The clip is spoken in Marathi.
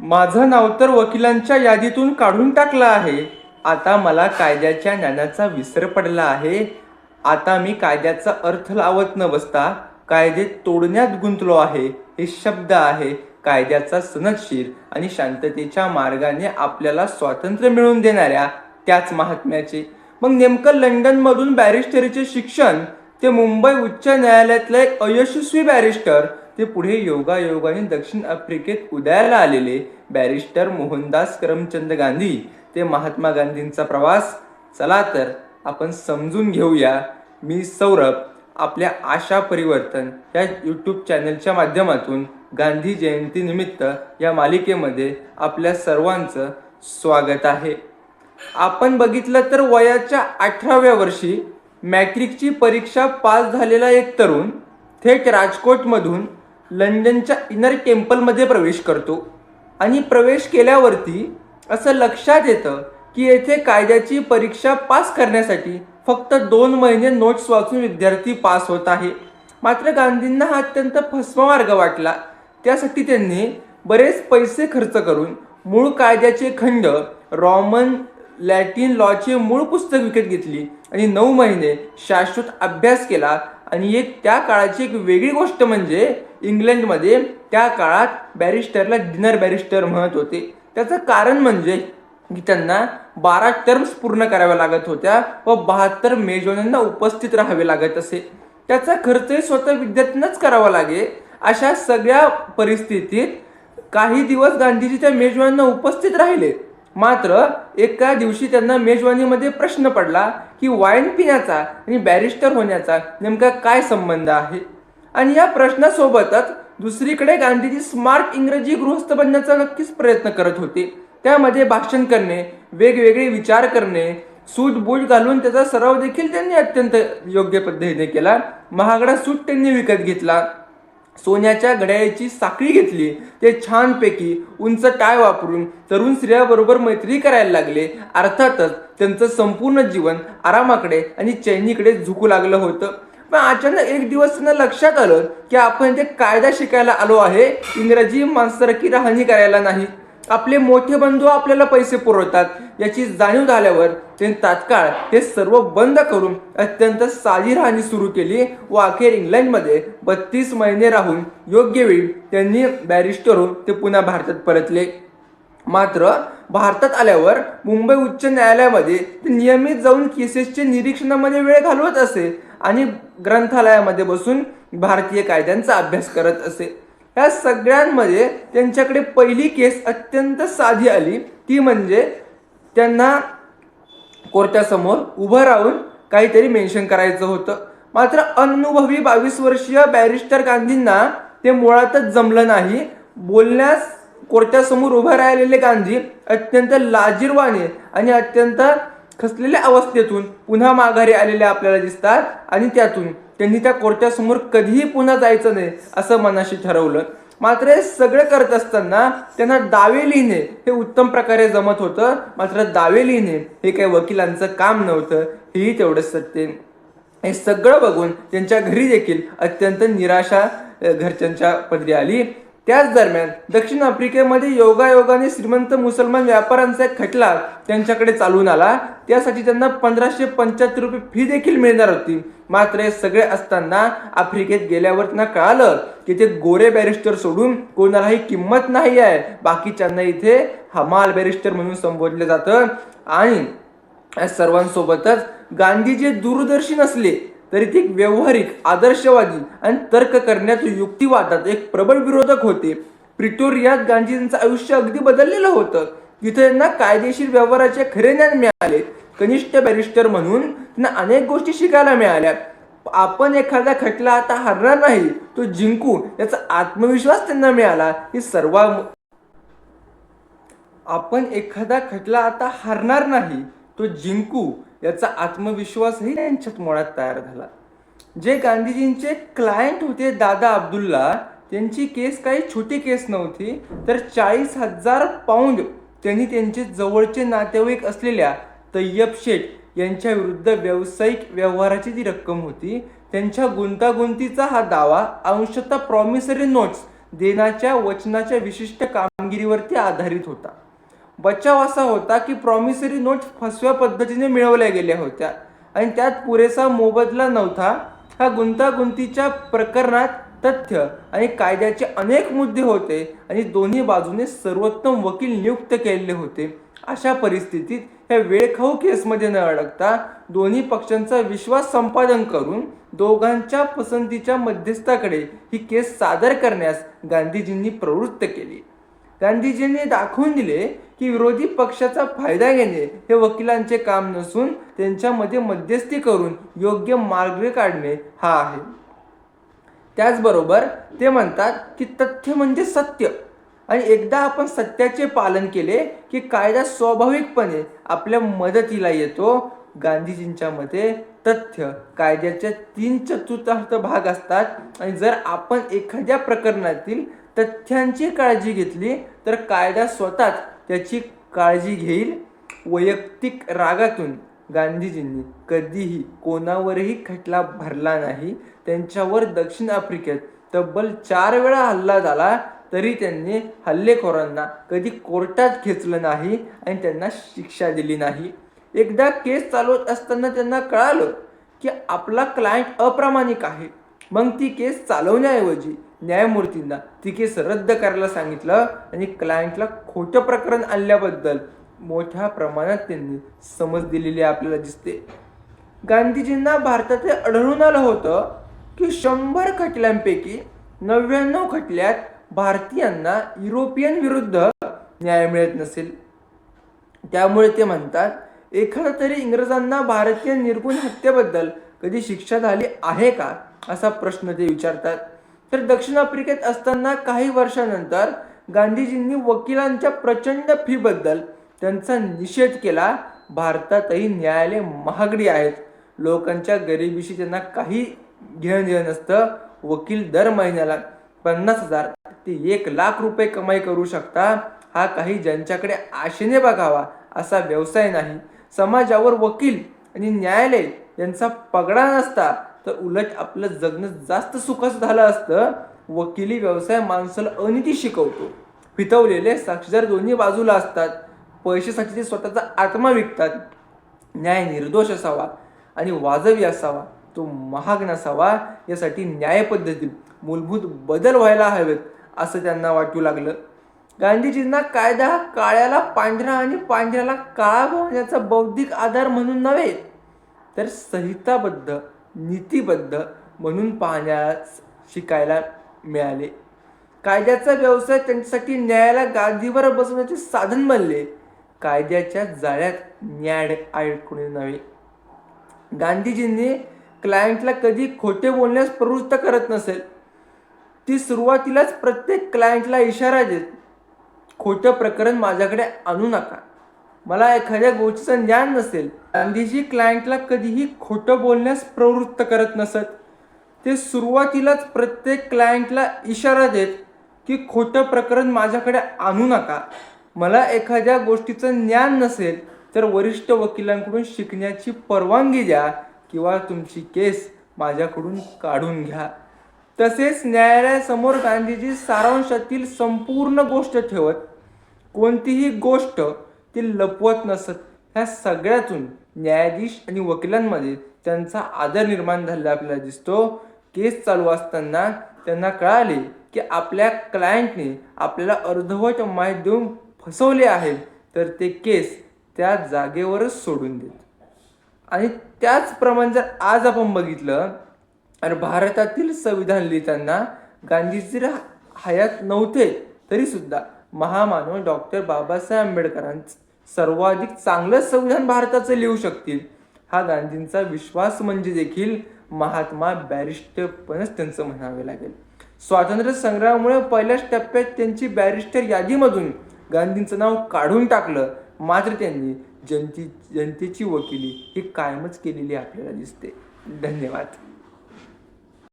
माझं नाव तर वकिलांच्या यादीतून काढून टाकलं आहे. आता मला कायद्याच्या ज्ञानाचा विसर पडला आहे. आता मी कायद्याचा अर्थ लावत न बसता कायदे तोडण्यात गुंतलो आहे. हे शब्द आहे. कायद्याचा सनदशीर आणि शांततेच्या मार्गाने आपल्याला स्वातंत्र्य मिळवून देणाऱ्या त्याच महात्म्याचे. मग नेमकं लंडनमधून बॅरिस्टरीचे शिक्षण ते मुंबई उच्च न्यायालयातलं एक अयशस्वी बॅरिस्टर ते पुढे योगायोगाने दक्षिण आफ्रिकेत उदयाला आलेले बॅरिस्टर मोहनदास करमचंद गांधी. ते महात्मा गांधींचा प्रवास. चला तर आपण समजून घेऊया. मी सौरभ आपल्या आशा परिवर्तन या यूट्यूब चॅनलच्या माध्यमातून गांधी जयंतीनिमित्त या मालिकेमध्ये आपल्या सर्वांचं स्वागत आहे. आपण बघितलं तर वयाच्या अठराव्या वर्षी मॅट्रिकची परीक्षा पास झालेला एक तरुण थेट राजकोटमधून लंडनच्या इनर टेम्पलमध्ये प्रवेश करतो. आणि प्रवेश केल्यावरती असं लक्षात येतं की येथे कायद्याची परीक्षा पास करण्यासाठी फक्त दोन महिने नोट्स वाचून विद्यार्थी पास होत आहे. मात्र गांधींना हा अत्यंत फसवा मार्ग वाटला. त्यासाठी त्यांनी बरेच पैसे खर्च करून मूळ कायद्याचे खंड रॉमन लॅटिन लॉचे मूळ पुस्तक विकत घेतली आणि नऊ महिने शाश्वत अभ्यास केला. आणि एक त्या काळाची एक वेगळी गोष्ट म्हणजे इंग्लंडमध्ये त्या काळात बॅरिस्टरला डिनर बॅरिस्टर म्हणत होते. त्याचं कारण म्हणजे की त्यांना बारा टर्म्स पूर्ण कराव्या लागत होत्या व बहात्तर मेजवान्यांना उपस्थित राहावे लागत असे. त्याचा खर्चही स्वतः विद्यार्थ्यांनाच करावा लागे. अशा सगळ्या परिस्थितीत काही दिवस गांधीजी त्या मेजवान्यांना उपस्थित राहिले. मात्र एका दिवशी त्यांना मेजवानीमध्ये प्रश्न पडला की वाईन पिण्याचा आणि बॅरिस्टर होण्याचा नेमका काय संबंध आहे? आणि या प्रश्नासोबतच दुसरीकडे गांधीजी स्मार्ट इंग्रजी गृहस्थ बनण्याचा नक्कीच प्रयत्न करत होते. त्यामध्ये भाषण करणे वेगवेगळे विचार करणे सूटबूट घालून त्याचा सराव देखील त्यांनी अत्यंत योग्य पद्धतीने केला. महागडा सूट त्यांनी विकत घेतला. सोन्याच्या घड्याळीची साखळी घेतली. ते छानपैकी उंच टाय वापरून तरुण स्त्रियाबरोबर मैत्री करायला लागले. अर्थातच त्यांचं संपूर्ण जीवन आरामाकडे आणि चैनीकडे झुकू लागलं होतं. पण अचानक एक दिवस त्यांना लक्षात आलं की आपण ते कायदा शिकायला आलो आहे. इंग्रजी माणसारखी राहणी करायला नाही. आपले मोठे बंधू आपल्याला पैसे पुरवतात. याची जाणीव झाल्यावर त्यांनी तात्काळ हे सर्व बंद करून अत्यंत साधी राहणी सुरू केली. व अखेर इंग्लंडमध्ये बत्तीस महिने राहून योग्य वेळी त्यांनी बॅरिस्टर होऊन ते पुन्हा भारतात परतले. मात्र भारतात आल्यावर मुंबई उच्च न्यायालयामध्ये ते नियमित जाऊन केसेसचे निरीक्षणामध्ये वेळ घालवत असे आणि ग्रंथालयामध्ये बसून भारतीय कायद्यांचा अभ्यास करत असे. या सगळ्यांमध्ये त्यांच्याकडे पहिली केस अत्यंत साधी आली. ती म्हणजे त्यांना कोर्टासमोर उभं राहून काहीतरी मेन्शन करायचं होतं. मात्र अनुभवी बावीस वर्षीय बॅरिस्टर गांधींना ते मुळातच जमलं नाही. बोलण्यास कोर्टासमोर उभं राहिलेले गांधी अत्यंत लाजीरवाने आणि अत्यंत खसलेल्या अवस्थेतून पुन्हा माघारी आलेले आपल्याला दिसतात आणि त्यातून त्यांनी त्या कोर्टासमोर कधीही पुन्हा जायचं नाही असं मनाशी ठरवलं. मात्र हे सगळं करत असताना त्यांना दावे लिहिणे हे उत्तम प्रकारे जमत होतं. मात्र दावे लिहिणे हे काही वकिलांचं काम नव्हतं. हेही तेवढंच सत्य हे सगळं बघून त्यांच्या घरी देखील अत्यंत निराशा घरच्यांच्या पदरी आली. त्याच दरम्यान दक्षिण आफ्रिकेमध्ये योगायोगाने श्रीमंत मुसलमान व्यापाऱ्यांचा एक खटला त्यांच्याकडे चालून आला. त्यासाठी त्यांना पंधराशे पंच्याहत्तर रुपये फी देखील मिळणार होती. मात्र हे सगळे असताना आफ्रिकेत गेल्यावर त्यांना कळालं की ते गोरे बॅरिस्टर सोडून कोणालाही किंमत नाही आहे. बाकीच्यांना इथे हमाल बॅरिस्टर म्हणून संबोधलं जातं. आणि या सर्वांसोबतच गांधी जे दूरदर्शी नसले तरी ते एक आदर्शवादी आणि तर्क करण्याच्या युक्तिवादात एक प्रबळ विरोधक होते. प्रिटोरियात गांधीजींचं आयुष्य अगदी बदललेलं होतं. तिथे त्यांना कायदेशीर व्यवहाराचे खरे ज्ञान मिळाले. कनिष्ठ बॅरिस्टर म्हणून त्यांना अनेक गोष्टी शिकायला मिळाल्या. आपण एखादा खटला आता हरणार नाही तो जिंकू याचा आत्मविश्वास त्यांना मिळाला. ही सर्व आपण एखादा खटला आता हरणार नाही तो जिंकू याचा आत्मविश्वासही त्यांच्यात मुळात तयार झाला. जे गांधीजींचे क्लायंट होते दादा अब्दुल्ला त्यांची केस काही छोटी केस नव्हती तर चाळीस हजार पाऊंड त्यांनी त्यांचे जवळचे नातेवाईक असलेल्या तय्यब शेठ यांच्या विरुद्ध व्यावसायिक व्यवहाराची जी रक्कम होती त्यांच्या गुंतागुंतीचा हा दावा अंशतः प्रॉमिसरी नोट्स देण्याच्या वचनाच्या विशिष्ट कामगिरीवरती आधारित होता. बचाव असा होता की प्रॉमिसरी नोट फसव्या पद्धतीने मिळवल्या गेल्या होत्या. आणि त्यात पुरेसा मोबदला नव्हता. ह्या गुंतागुंतीच्या प्रकरणात तथ्य आणि कायद्याचे अनेक मुद्दे होते आणि दोन्ही बाजूने सर्वोत्तम वकील नियुक्त केलेले होते. अशा परिस्थितीत ह्या वेळखाऊ केसमध्ये न अडकता दोन्ही पक्षांचा विश्वास संपादन करून दोघांच्या पसंतीच्या मध्यस्थाकडे ही केस सादर करण्यास गांधीजींनी प्रवृत्त केली. गांधीजींनी दाखवून दिले की विरोधी पक्षाचा फायदा घेणे हे वकिलांचे काम नसून त्यांच्यामध्ये मध्यस्थी करून योग्य मार्ग काढणे हा आहे. त्याचबरोबर ते म्हणतात की तथ्य म्हणजे सत्य. आणि एकदा आपण सत्याचे पालन केले की कायदा स्वाभाविकपणे आपल्या मदतीला येतो. गांधीजींच्या मते तथ्य कायद्याच्या तीन चतुर्थार्थ भाग असतात. आणि जर आपण एखाद्या प्रकरणातील तथ्यांची काळजी घेतली तर कायदा स्वतःच त्याची काळजी घेईल. वैयक्तिक रागातून गांधीजींनी कधीही कोणावरही खटला भरला नाही. त्यांच्यावर दक्षिण आफ्रिकेत तब्बल चार वेळा हल्ला झाला तरी त्यांनी हल्लेखोरांना कधी कोर्टात खेचलं नाही आणि त्यांना शिक्षा दिली नाही. एकदा केस चालवत असताना त्यांना कळालं की आपला क्लायंट अप्रामाणिक आहे. मग ती केस चालवण्याऐवजी न्यायमूर्तींना ती केस रद्द करायला सांगितलं आणि क्लायंटला खोटं प्रकरण आणल्याबद्दल मोठ्या प्रमाणात त्यांनी समज दिलेली आपल्याला दिसते. गांधीजींना भारतात हे आढळून आलं होतं की शंभर खटल्यांपैकी नव्याण्णव खटल्यात भारतीयांना युरोपियन विरुद्ध न्याय मिळत नसेल. त्यामुळे ते म्हणतात एखादा तरी इंग्रजांना भारतीय निर्गुण हत्येबद्दल कधी शिक्षा झाली आहे का? असा प्रश्न ते विचारतात. तर दक्षिण आफ्रिकेत असताना काही वर्षानंतर गांधीजींनी वकिलांच्या प्रचंड फीबद्दल त्यांचा निषेध केला. भारतातही न्यायालय महागडी आहेत. लोकांच्या गरिबीशी त्यांना काही घेणं देणं नसतं. वकील दर महिन्याला पन्नास हजार ते एक लाख रुपये कमाई करू शकता. हा काही ज्यांच्याकडे आशेने बघावा असा व्यवसाय नाही. समाजावर वकील आणि न्यायालय यांचा पगडा नसता. तर उलट आपलं जगणं जास्त सुखाचं झालं असतं. वकिली व्यवसाय माणसाला अनिती शिकवतो. फितवलेले साक्षीदार दोन्ही बाजूला असतात. पैशासाठी ते स्वतःचा आत्मा विकतात. न्याय निर्दोष असावा आणि वाजवी असावा. तो महाग नसावा यासाठी न्यायपद्धती मूलभूत बदल व्हायला हवेत असं त्यांना वाटू लागलं. गांधीजींना कायदा हा काळ्याला पांढरा आणि पांढऱ्याला काळा बनवण्याचा बौद्धिक आधार म्हणून नव्हे तर संहिताबद्ध. नीतिबद्ध म्हणून पाहण्यास शिकायला मिळाले. कायद्याचा व्यवसाय त्यांच्यासाठी न्यायाला गादीवर बसवण्याचे साधन बनले. कायद्याच्या जाळ्यात न्याय अडकणे नव्हे. गांधीजींनी क्लायंटला कधी खोटे बोलण्यास प्रवृत्त करत नसेल. ती सुरुवातीलाच प्रत्येक क्लायंटला इशारा देत खोटं प्रकरण माझ्याकडे आणू नका. मला एखाद्या गोष्टीचं ज्ञान नसेल गांधीजी क्लायंटला कधीही खोटं बोलण्यास प्रवृत्त करत नसत. ते सुरुवातीलाच प्रत्येक क्लायंटला इशारा देत की खोटं प्रकरण माझ्याकडे आणू नका. मला एखाद्या गोष्टीचं ज्ञान नसेल तर वरिष्ठ वकिलांकडून शिकण्याची परवानगी द्या किंवा तुमची केस माझ्याकडून काढून घ्या. तसेच न्यायालयासमोर गांधीजी सारांशातील संपूर्ण गोष्ट ठेवत कोणतीही गोष्ट ते लपवत नसत. ह्या सगळ्यातून न्यायाधीश आणि वकिलांमध्ये त्यांचा आदर निर्माण झालेला आपल्याला दिसतो. केस चालू असताना त्यांना कळाले की आपल्या क्लायंटने आपल्याला अर्धवट माहीत देऊन फसवले आहे तर ते केस त्या जागेवरच सोडून देत. आणि त्याचप्रमाणे जर आज आपण बघितलं तर भारतातील संविधान लिहिताना गांधीजी हयात नव्हते. तरीसुद्धा महामानव डॉक्टर बाबासाहेब आंबेडकरांचं सर्वाधिक चांगलं संविधान भारताचं लिहू शकतील. हा गांधींचा विश्वास म्हणजे देखील महात्मा बॅरिस्टरपणच त्यांचं म्हणावे लागेल. स्वातंत्र्य संग्रामामुळे पहिल्याच टप्प्यात त्यांची बॅरिस्टर यादीमधून गांधींचं नाव काढून टाकलं. मात्र त्यांनी जनते जनतेची वकिली ही कायमच केलेली आपल्याला दिसते. धन्यवाद.